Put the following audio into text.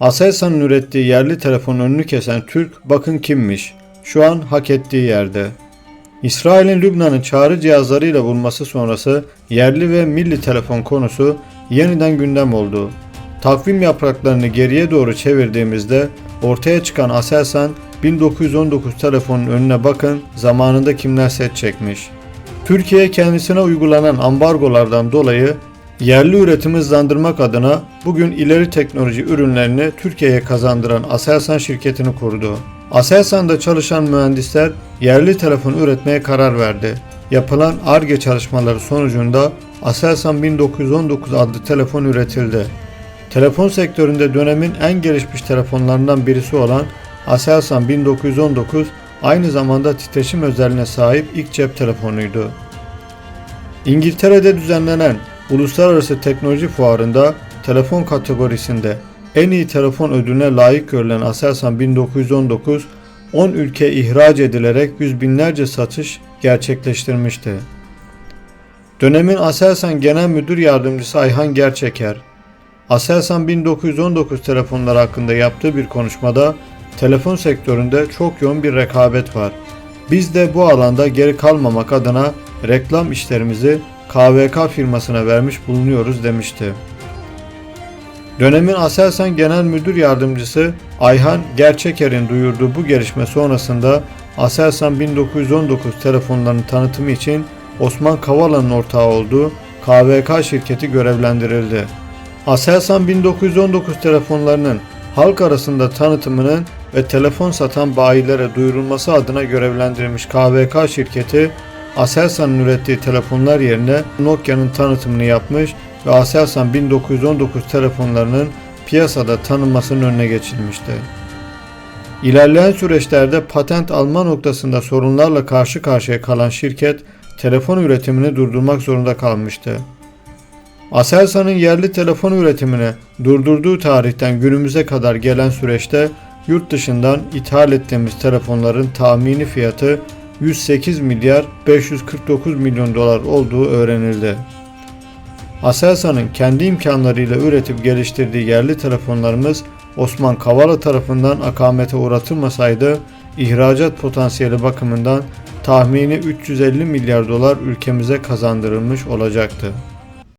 Aselsan'ın ürettiği yerli telefonun önünü kesen Türk bakın kimmiş. Şu an hak ettiği yerde. İsrail'in Lübnan'ın çağrı cihazlarıyla vurması sonrası yerli ve milli telefon konusu yeniden gündem oldu. Takvim yapraklarını geriye doğru çevirdiğimizde ortaya çıkan Aselsan 1919 telefonun önüne bakın zamanında kimler set çekmiş. Türkiye kendisine uygulanan ambargolardan dolayı yerli üretimi hızlandırmak adına bugün ileri teknoloji ürünlerini Türkiye'ye kazandıran Aselsan şirketini kurdu. Aselsan'da çalışan mühendisler yerli telefon üretmeye karar verdi. Yapılan ARGE çalışmaları sonucunda Aselsan 1919 adlı telefon üretildi. Telefon sektöründe dönemin en gelişmiş telefonlarından birisi olan Aselsan 1919 aynı zamanda titreşim özelliğine sahip ilk cep telefonuydu. İngiltere'de düzenlenen Uluslararası Teknoloji Fuarı'nda telefon kategorisinde en iyi telefon ödülüne layık görülen Aselsan 1919 10 ülke ihraç edilerek yüz binlerce satış gerçekleştirmişti. Dönemin Aselsan Genel Müdür Yardımcısı Ayhan Gerçeker, Aselsan 1919 telefonları hakkında yaptığı bir konuşmada telefon sektöründe çok yoğun bir rekabet var. Biz de bu alanda geri kalmamak adına reklam işlerimizi KVK firmasına vermiş bulunuyoruz demişti. Dönemin Aselsan Genel Müdür Yardımcısı Ayhan Gerçeker'in duyurduğu bu gelişme sonrasında Aselsan 1919 telefonlarının tanıtımı için Osman Kavala'nın ortağı olduğu KVK şirketi görevlendirildi. Aselsan 1919 telefonlarının halk arasında tanıtımının ve telefon satan bayilere duyurulması adına görevlendirilmiş KVK şirketi Aselsan'ın ürettiği telefonlar yerine Nokia'nın tanıtımını yapmış ve Aselsan 1919 telefonlarının piyasada tanınmasının önüne geçilmişti. İlerleyen süreçlerde patent alma noktasında sorunlarla karşı karşıya kalan şirket telefon üretimini durdurmak zorunda kalmıştı. Aselsan'ın yerli telefon üretimini durdurduğu tarihten günümüze kadar gelen süreçte yurt dışından ithal ettiğimiz telefonların tahmini fiyatı 108 milyar 549 milyon dolar olduğu öğrenildi. Aselsan'ın kendi imkanlarıyla üretip geliştirdiği yerli telefonlarımız Osman Kavala tarafından akamete uğratılmasaydı ihracat potansiyeli bakımından tahmini 350 milyar dolar ülkemize kazandırılmış olacaktı.